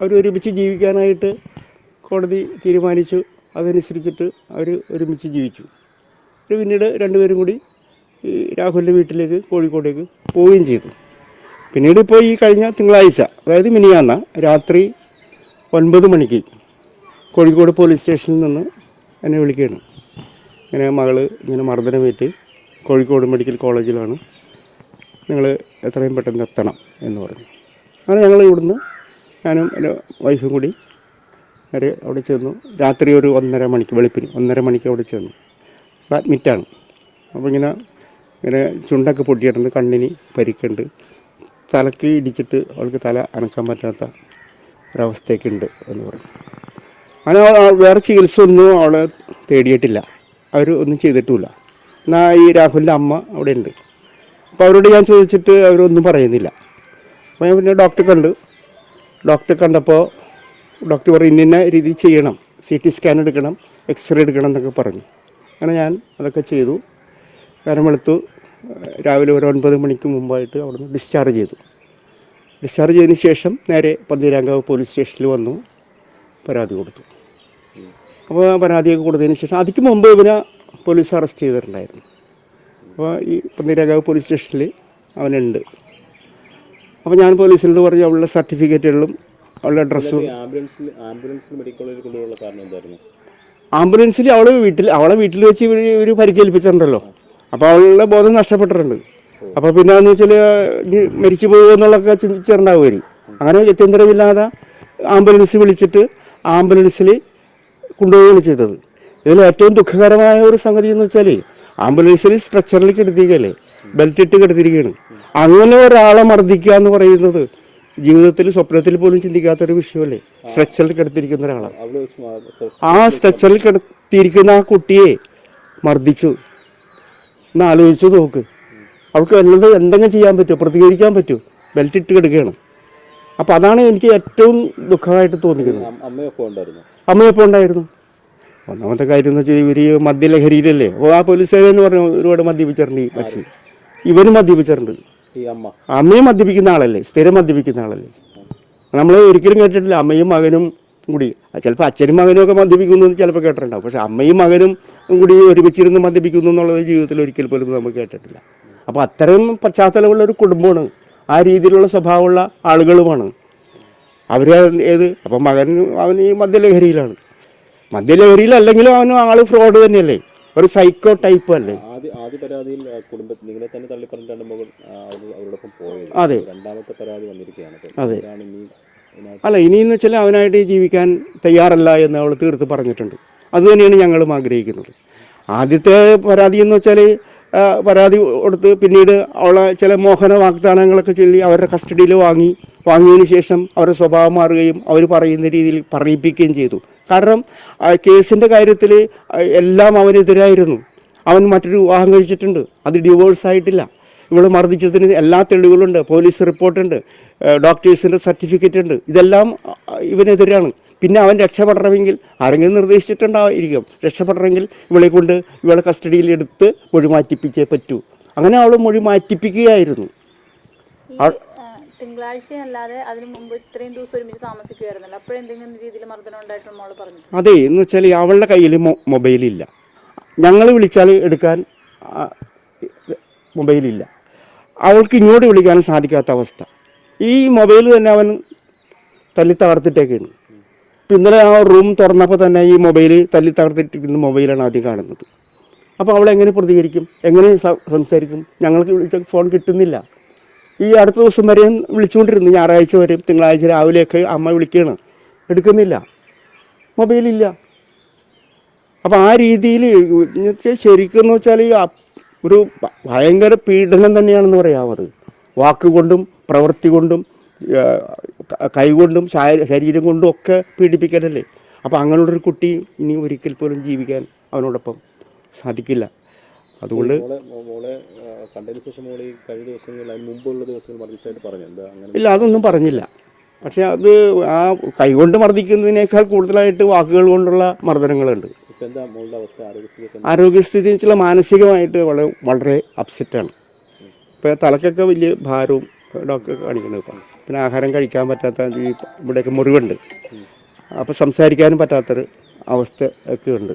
അവർ ഒരുമിച്ച് ജീവിക്കാനായിട്ട് കോടതി തീരുമാനിച്ചു. അതനുസരിച്ചിട്ട് അവർ ഒരുമിച്ച് ജീവിച്ചു. പിന്നീട് രണ്ടുപേരും കൂടി ഈ രാഹുലിന്റെ വീട്ടിലേക്ക് കോഴിക്കോടേക്ക് പോവുകയും ചെയ്തു. പിന്നീട് ഇപ്പോൾ ഈ കഴിഞ്ഞ തിങ്കളാഴ്ച അതായത് മിനിയാന്ന രാത്രി ഒൻപത് മണിക്ക് കോഴിക്കോട് പോലീസ് സ്റ്റേഷനിൽ നിന്ന് എന്നെ വിളിക്കുകയാണ്. ഇങ്ങനെ മകൾ ഇങ്ങനെ മർദ്ദനമേറ്റ് കോഴിക്കോട് മെഡിക്കൽ കോളേജിലാണ് നിങ്ങൾ എത്രയും പെട്ടെന്ന് എത്തണം എന്ന് പറഞ്ഞു. അങ്ങനെ ഞങ്ങൾ ഇവിടുന്ന് ഞാനും എന്റെ വൈഫും കൂടി നേരെ അവിടെ ചെന്നു രാത്രി ഒരു ഒന്നര മണിക്ക് വെളുപ്പിന് ഒന്നര മണിക്ക് അവിടെ ചെന്നു അഡ്മിറ്റാണ് അപ്പോൾ ഇങ്ങനെ ഇങ്ങനെ ചുണ്ടൊക്കെ പൊട്ടിയിട്ടുണ്ട് കണ്ണിന് പരിക്കുണ്ട്. തലക്ക് ഇടിച്ചിട്ട് അവൾക്ക് തല അനക്കാൻ പറ്റാത്ത ഒരവസ്ഥയൊക്കെ ഉണ്ട് എന്ന് പറഞ്ഞു. അങ്ങനെ വേറെ ചികിത്സ ഒന്നും അവളെ തേടിയിട്ടില്ല. അവർ ഒന്നും ചെയ്തിട്ടുമില്ല. എന്നാൽ ഈ രാഹുലിന്റെ അമ്മ അവിടെ ഉണ്ട് അപ്പോൾ അവരോട് ഞാൻ ചോദിച്ചിട്ട് അവരൊന്നും പറയുന്നില്ല. അപ്പോൾ ഞാൻ പിന്നെ ഡോക്ടറെ കണ്ടു. ഡോക്ടറെ കണ്ടപ്പോൾ ഡോക്ടർ പറഞ്ഞു ഇന്ന രീതിയിൽ ചെയ്യണം. സി ടി സ്കാൻ എടുക്കണം എക്സ്റേ എടുക്കണം എന്നൊക്കെ പറഞ്ഞു. അങ്ങനെ ഞാൻ അതൊക്കെ ചെയ്തു. നേരം വെളുത്തു രാവിലെ ഒരു ഒൻപത് മണിക്ക് മുമ്പായിട്ട് അവിടുന്ന് ഡിസ്ചാർജ് ചെയ്തു. ഡിസ്ചാർജ് ചെയ്തതിന് ശേഷം നേരെ പന്തീരാങ്കാവ് പോലീസ് സ്റ്റേഷനിൽ വന്നു പരാതി കൊടുത്തു. അപ്പോൾ പരാതിയൊക്കെ കൊടുത്തതിന് ശേഷം അതിക്ക് മുമ്പ് ഇവനെ പോലീസ് അറസ്റ്റ് ചെയ്തിട്ടുണ്ടായിരുന്നു. അപ്പോൾ ഈ പന്തീരാങ്കാവ് പോലീസ് സ്റ്റേഷനിൽ അവനുണ്ട്. അപ്പോൾ ഞാൻ പോലീസിനോട് പറഞ്ഞു അവളുടെ സർട്ടിഫിക്കറ്റുകളും അവളുടെ ഡ്രസ്സും ആംബുലൻസിൽ അവളെ വീട്ടിൽ അവളെ വീട്ടിൽ വെച്ച് ഇവർ ഇവർ പരിക്കേൽപ്പിച്ചിട്ടുണ്ടല്ലോ. അപ്പോൾ അവളുടെ ബോധം നഷ്ടപ്പെട്ടിട്ടുണ്ട്. അപ്പോൾ പിന്നെ എന്ന് വെച്ചാൽ മരിച്ചു മരിച്ചു പോകുമെന്നുള്ളതൊക്കെ ചിന്തിച്ചിട്ടുണ്ടാവുമായിരിക്കും അങ്ങനെ ഗത്യന്തരമില്ലാതെ ആംബുലൻസ് വിളിച്ചിട്ട് ആംബുലൻസിൽ കൊണ്ടുപോവുകയാണ് ചെയ്തത്. ഇതിൽ ഏറ്റവും ദുഃഖകരമായ ഒരു സംഗതി എന്ന് വെച്ചാൽ ആംബുലൻസിൽ സ്ട്രെച്ചറിൽ കിടത്തിയിരിക്കുകയല്ലേ? ബെൽറ്റ് ഇട്ട് കിടത്തിയിരിക്കുകയാണ്. അങ്ങനെ ഒരാളെ മർദ്ദിക്കുക എന്ന് പറയുന്നത് ജീവിതത്തിൽ സ്വപ്നത്തിൽ പോലും ചിന്തിക്കാത്തൊരു വിഷയമല്ലേ? സ്ട്രെച്ചറിൽ കിടത്തിയിരിക്കുന്ന ഒരാളാണ് ആ സ്ട്രെച്ചറിൽ കിടത്തിയിരിക്കുന്ന ആ കുട്ടിയെ മർദ്ദിച്ചു. ഒന്ന് ആലോചിച്ച് നോക്ക്. അവൾക്ക് വല്ലത് എന്തെങ്കിലും ചെയ്യാൻ പറ്റുമോ? പ്രതികരിക്കാൻ പറ്റുമോ? ബെൽറ്റ് ഇട്ട് കിടക്കുകയാണ് അപ്പോൾ അതാണ് എനിക്ക് ഏറ്റവും ദുഃഖമായിട്ട് തോന്നിക്കുന്നത്. അമ്മയൊപ്പം ഉണ്ടായിരുന്നു. അമ്മയപ്പോൾ ഉണ്ടായിരുന്നു. ഒന്നാമത്തെ കാര്യം എന്ന് വെച്ചാൽ ഇവർ ഈ മദ്യലഹരിയിലല്ലേ? അപ്പോൾ ആ പോലീസുകാരെന്ന് പറഞ്ഞു ഒരുപാട് മദ്യപിച്ചിട്ടുണ്ട് ഈ പക്ഷി. ഇവരും മദ്യപിച്ചിട്ടുണ്ട്. അമ്മയും മദ്യപിക്കുന്ന ആളല്ലേ? സ്ഥിരം മദ്യപിക്കുന്ന ആളല്ലേ? നമ്മൾ ഒരിക്കലും കേട്ടിട്ടില്ല. അമ്മയും മകനും കൂടി. ചിലപ്പോൾ അച്ഛനും മകനും ഒക്കെ മദ്യപിക്കുന്നു എന്ന് ചിലപ്പോൾ കേട്ടിട്ടുണ്ടാവും. പക്ഷെ അമ്മയും മകനും കൂടി ഒരുമിച്ചിരുന്ന് മദ്യപിക്കുന്നു എന്നുള്ളത് ജീവിതത്തിൽ ഒരിക്കൽ പോലും നമ്മൾ കേട്ടിട്ടില്ല. അപ്പോൾ അത്തരം പശ്ചാത്തലമുള്ള ഒരു കുടുംബമാണ്. ആ രീതിയിലുള്ള സ്വഭാവമുള്ള ആളുകളുമാണ്. അവർ ഏത്? അപ്പം മകൻ അവൻ ഈ മദ്യലഹരിയിലാണ്. മദ്യലഹരിയിലല്ലെങ്കിലും അവൻ ആൾ ഫ്രോഡ് തന്നെയല്ലേ? ഒരു സൈക്കോ ടൈപ്പ് അല്ലേ? ആദ്യ ആദ്യ പരാതിയിൽ കുടുംബത്തിൽ നിങ്ങളെ തന്നെ തള്ളിപ്പറഞ്ഞിട്ടാണ് മകൾ അവരോടൊപ്പം പോയത്. അതെ. രണ്ടാമത്തെ പരാതി വന്നിരിക്കുകയാണ്. അതെ. അല്ല ഇനിയെന്ന് വെച്ചാൽ അവനായിട്ട് ജീവിക്കാൻ തയ്യാറല്ല എന്ന് അവൾ തീർത്ത് പറഞ്ഞിട്ടുണ്ട്. അത് തന്നെയാണ് ഞങ്ങളും ആഗ്രഹിക്കുന്നത്. ആദ്യത്തെ പരാതി എന്ന് വെച്ചാൽ പരാതി കൊടുത്ത് പിന്നീട് അവളെ ചില മോഹന വാഗ്ദാനങ്ങളൊക്കെ ചൊല്ലി അവരുടെ കസ്റ്റഡിയിൽ വാങ്ങി വാങ്ങിയതിന് ശേഷം അവരുടെ സ്വഭാവം മാറുകയും അവർ പറയുന്ന രീതിയിൽ പറയിപ്പിക്കുകയും ചെയ്തു. കാരണം കേസിന്റെ കാര്യത്തിൽ എല്ലാം അവനെതിരായിരുന്നു. അവൻ മറ്റൊരു വിവാഹം കഴിച്ചിട്ടുണ്ട്. അത് ഡിവോഴ്സ് ആയിട്ടില്ല. ഇവളെ മർദ്ദിച്ചതിന് എല്ലാ തെളിവുകളുണ്ട്. പോലീസ് റിപ്പോർട്ടുണ്ട്. ഡോക്ടേഴ്സിന്റെ സർട്ടിഫിക്കറ്റ് ഉണ്ട്. ഇതെല്ലാം ഇവനെതിരാണ്. പിന്നെ അവൻ രക്ഷപ്പെടണമെങ്കിൽ ആരെങ്കിലും നിർദ്ദേശിച്ചിട്ടുണ്ടായിരിക്കും. രക്ഷപ്പെടണമെങ്കിൽ ഇവളെ കൊണ്ട് ഇവളെ കസ്റ്റഡിയിൽ എടുത്ത് മൊഴി മാറ്റിപ്പിച്ചേ പറ്റൂ. അങ്ങനെ അവൾ മൊഴി മാറ്റിപ്പിക്കുകയായിരുന്നു തിങ്കളാഴ്ച അല്ലാതെ അതിന് മുമ്പ് ഇത്രയും ദിവസം ഒരുമിച്ച് താമസിക്കുമായിരുന്നല്ലോ അപ്പോഴെന്തെങ്കിലും രീതിയിൽ മർദ്ദനം പറഞ്ഞു അതെ എന്ന് വെച്ചാൽ അവളുടെ കയ്യിൽ മൊബൈൽ മൊബൈലില്ല. ഞങ്ങൾ വിളിച്ചാൽ എടുക്കാൻ മൊബൈലില്ല. അവൾക്ക് ഇങ്ങോട്ട് വിളിക്കാനും സാധിക്കാത്ത അവസ്ഥ. ഈ മൊബൈൽ തന്നെ അവൻ തല്ലി തകർത്തിട്ടേക്കാണ്. ഇപ്പം ഇന്നലെ ആ റൂം തുറന്നപ്പോൾ തന്നെ ഈ മൊബൈൽ തല്ലി തകർത്തിട്ടിരിക്കുന്ന മൊബൈലാണ് ആദ്യം കാണുന്നത്. അപ്പോൾ അവൾ എങ്ങനെ പ്രതികരിക്കും? എങ്ങനെ സംസാരിക്കും? ഞങ്ങൾക്ക് വിളിച്ച ഫോൺ കിട്ടുന്നില്ല. ഈ അടുത്ത ദിവസം വരെയും വിളിച്ചുകൊണ്ടിരുന്നു. ഞായറാഴ്ച വരെയും തിങ്കളാഴ്ച രാവിലെയൊക്കെ അമ്മ വിളിക്കുകയാണ് എടുക്കുന്നില്ല. മൊബൈലില്ല. അപ്പോൾ ആ രീതിയിൽ ശരിക്കും എന്ന് വെച്ചാൽ ഒരു ഭയങ്കര പീഡനം തന്നെയാണെന്ന് പറയാമത് വാക്കുകൊണ്ടും പ്രവൃത്തി കൊണ്ടും കൈകൊണ്ടും ശരീരം കൊണ്ടും ഒക്കെ പീഡിപ്പിക്കലല്ലേ? അപ്പോൾ അങ്ങനെയുള്ളൊരു കുട്ടി ഇനി ഒരിക്കൽ പോലും ജീവിക്കാൻ അവനോടൊപ്പം സാധിക്കില്ല. അതുകൊണ്ട് ഇല്ല അതൊന്നും പറഞ്ഞില്ല. പക്ഷേ അത് ആ കൈകൊണ്ട് മർദ്ദിക്കുന്നതിനേക്കാൾ കൂടുതലായിട്ട് വാക്കുകൾ കൊണ്ടുള്ള മർദ്ദനങ്ങളുണ്ട്. ആരോഗ്യസ്ഥിതി വെച്ചുള്ള മാനസികമായിട്ട് വളരെ വളരെ അപ്സെറ്റാണ്. ഇപ്പോൾ തലക്കൊക്കെ വലിയ ഭാരവും ഡോക്ടർ കാണിക്കുന്നത് ഇപ്പം. പിന്നെ ആഹാരം കഴിക്കാൻ പറ്റാത്ത ഈ ഇവിടെയൊക്കെ മുറിവുണ്ട്. അപ്പോൾ സംസാരിക്കാനും പറ്റാത്തൊരു അവസ്ഥ ഒക്കെ ഉണ്ട്.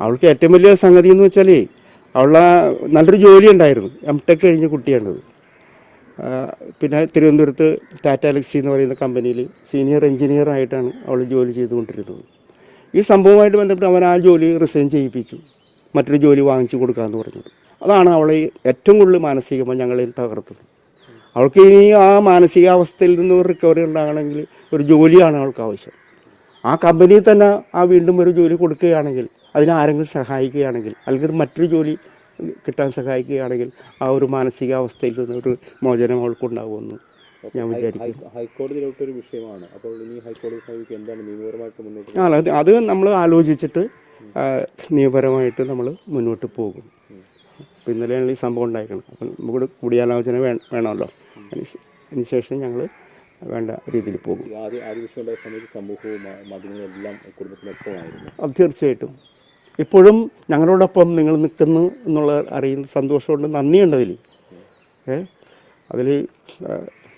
അവൾക്ക് ഏറ്റവും വലിയ സംഗതി എന്ന് വെച്ചാൽ അവളെ നല്ലൊരു ജോലി ഉണ്ടായിരുന്നു. എം ടെക് കഴിഞ്ഞ കുട്ടിയാണത്. പിന്നെ തിരുവനന്തപുരത്ത് ടാറ്റ അലക്സി എന്ന് പറയുന്ന കമ്പനിയിൽ സീനിയർ എഞ്ചിനീയർ ആയിട്ടാണ് അവൾ ജോലി ചെയ്തുകൊണ്ടിരുന്നത്. ഈ സംഭവമായിട്ട് ബന്ധപ്പെട്ട് അവൻ ആ ജോലി റിസൈൻ ചെയ്യിപ്പിച്ചു. മറ്റൊരു ജോലി വാങ്ങിച്ചു കൊടുക്കാമെന്ന് പറഞ്ഞത്. അതാണ് അവളെ ഏറ്റവും കൂടുതൽ മാനസികമായി ഞങ്ങളെ തകർത്തത്. അവൾക്ക് ഇനി ആ മാനസികാവസ്ഥയിൽ നിന്ന് ഒരു റിക്കവറി ഉണ്ടാകണമെങ്കിൽ ഒരു ജോലിയാണ് അവൾക്ക് ആവശ്യം. ആ കമ്പനിയിൽ തന്നെ ആ വീണ്ടും ഒരു ജോലി കൊടുക്കുകയാണെങ്കിൽ അതിനാരെങ്കിലും സഹായിക്കുകയാണെങ്കിൽ അല്ലെങ്കിൽ മറ്റൊരു ജോലി കിട്ടാൻ സഹായിക്കുകയാണെങ്കിൽ ആ ഒരു മാനസികാവസ്ഥയിൽ നിന്ന് ഒരു മോചനം അവൾക്കുണ്ടാകുമെന്ന് ഞാൻ വിചാരിക്കുന്നു. ഹൈ- ഹൈക്കോടതിയിലോട്ടൊരു വിഷയമാണ്. അപ്പോൾ ഇനി ഹൈക്കോടതി സമീപിക്കുക എന്താണ് നിയമപരമായിട്ട് മുന്നോട്ട് ആ അത് അത് നമ്മൾ ആലോചിച്ചിട്ട് നിയമപരമായിട്ട് നമ്മൾ മുന്നോട്ട് പോകും. അപ്പോൾ ഇന്നലെയാണ് ഈ സംഭവം ഉണ്ടായിരിക്കണം അപ്പം നമുക്ക് കൂടിയാലോചന വേ വേണമല്ലോ. അതിന് ശേഷം ഞങ്ങൾ വേണ്ട രീതിയിൽ പോകും. തീർച്ചയായിട്ടും. ഇപ്പോഴും ഞങ്ങളോടൊപ്പം നിങ്ങൾ നിൽക്കുന്നു എന്നുള്ള അറിയുന്ന സന്തോഷമുണ്ട് നന്ദിയുണ്ട് അതിൽ. ഏ? അതിൽ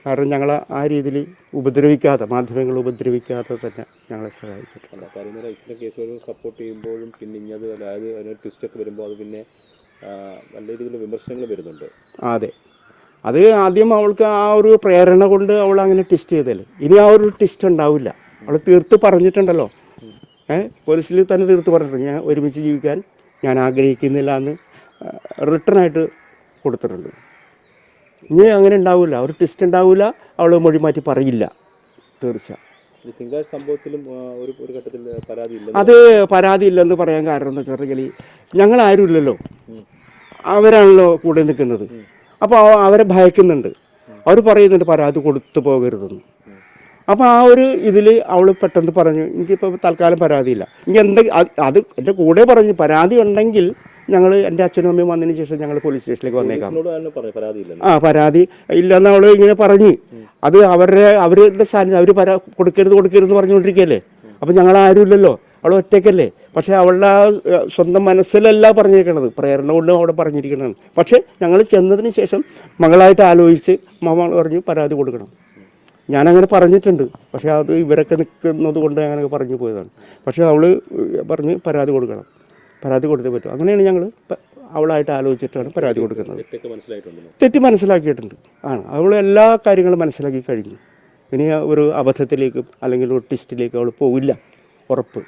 കാരണം ഞങ്ങളെ ആ രീതിയിൽ ഉപദ്രവിക്കാതെ മാധ്യമങ്ങൾ ഉപദ്രവിക്കാതെ തന്നെ ഞങ്ങളെ സഹായിച്ചിട്ടുണ്ട്. കാര്യം കേസുകൾ സപ്പോർട്ട് ചെയ്യുമ്പോഴും പിന്നെ ഇനി അത് അതായത് അതിന് ട്വിസ്റ്റൊക്കെ വരുമ്പോൾ അത് പിന്നെ നല്ല വിമർശനങ്ങൾ വരുന്നുണ്ട്. അതെ. അത് ആദ്യം അവൾക്ക് ആ ഒരു പ്രേരണ കൊണ്ട് അവൾ അങ്ങനെ ട്വിസ്റ്റ് ചെയ്തല്ലേ ഇനി ആ ഒരു ട്വിസ്റ്റ് ഉണ്ടാവില്ല. അവൾ തീർത്ത് പറഞ്ഞിട്ടുണ്ടല്ലോ. പോലീസിൽ തന്നെ തീർത്ത് പറഞ്ഞിട്ടുണ്ട്. ഞാൻ ഒരുമിച്ച് ജീവിക്കാൻ ഞാൻ ആഗ്രഹിക്കുന്നില്ല എന്ന് റിട്ടേൺ ആയിട്ട് കൊടുത്തിട്ടുണ്ട്. ഇനി അങ്ങനെ ഉണ്ടാവില്ല ഒരു ട്വിസ്റ്റ് ഉണ്ടാവില്ല അവൾ മൊഴി മാറ്റി പറയില്ല. തീർച്ച ഈ തിങ്കളാഴ്ച സംഭവത്തിലും ഒരു ഒരു ഘട്ടത്തിൽ പരാതി ഇല്ല അത് പരാതി ഇല്ലെന്ന് പറയാൻ കാരണം എന്ന് വെച്ചിട്ടുണ്ടെങ്കിൽ ഞങ്ങൾ ആരുമില്ലല്ലോ അവരാണല്ലോ കൂടെ നിൽക്കുന്നത്. അപ്പോൾ അവരെ ഭയക്കുന്നുണ്ട്. അവർ പറയുന്നുണ്ട് പരാതി കൊടുത്തു പോകരുതെന്ന്. അപ്പോൾ ആ ഒരു ഇതിൽ അവൾ പെട്ടെന്ന് പറഞ്ഞു എനിക്കിപ്പോൾ തൽക്കാലം പരാതിയില്ല. ഇനി എന്ത് അത് എന്റെ കൂടെ പറഞ്ഞു പരാതി ഉണ്ടെങ്കിൽ ഞങ്ങൾ എന്റെ അച്ഛനും അമ്മയും വന്നതിന് ശേഷം ഞങ്ങൾ പോലീസ് സ്റ്റേഷനിലേക്ക് വന്നേക്കാം. ആ പരാതി ഇല്ലെന്ന് അവൾ ഇങ്ങനെ പറഞ്ഞ്. അത് അവരുടെ അവരുടെ സാന്നിധ്യം അവർ പരാ കൊടുക്കരുത് കൊടുക്കരുത് പറഞ്ഞുകൊണ്ടിരിക്കുകയല്ലേ അപ്പം ഞങ്ങൾ ആരുമില്ലല്ലോ അവൾ ഒറ്റയ്ക്കല്ലേ? പക്ഷേ അവളുടെ സ്വന്തം മനസ്സിലല്ല പറഞ്ഞിരിക്കണത് പ്രേരണ കൊണ്ടും അവിടെ പറഞ്ഞിരിക്കണതാണ്. പക്ഷേ ഞങ്ങൾ ചെന്നതിന് ശേഷം മകളായിട്ട് ആലോചിച്ച് മകൾ പറഞ്ഞു പരാതി കൊടുക്കണം. ഞാനങ്ങനെ പറഞ്ഞിട്ടുണ്ട്. പക്ഷേ അത് ഇവരൊക്കെ നിൽക്കുന്നത് കൊണ്ട് അങ്ങനെ പറഞ്ഞു പോയതാണ്. പക്ഷേ അവൾ പറഞ്ഞ് പരാതി കൊടുക്കണം. പരാതി കൊടുത്തേ പറ്റും. അങ്ങനെയാണ് ഞങ്ങൾ അവളായിട്ട് ആലോചിച്ചിട്ടാണ് പരാതി കൊടുക്കുന്നത്. തെറ്റ് മനസ്സിലാക്കിയിട്ടുണ്ട്. ആണ്. അവൾ എല്ലാ കാര്യങ്ങളും മനസ്സിലാക്കി കഴിഞ്ഞു. ഇനി ഒരു അബദ്ധത്തിലേക്കും അല്ലെങ്കിൽ ഒരു ട്വിസ്റ്റിലേക്കും അവൾ പോവില്ല. ഉറപ്പ്.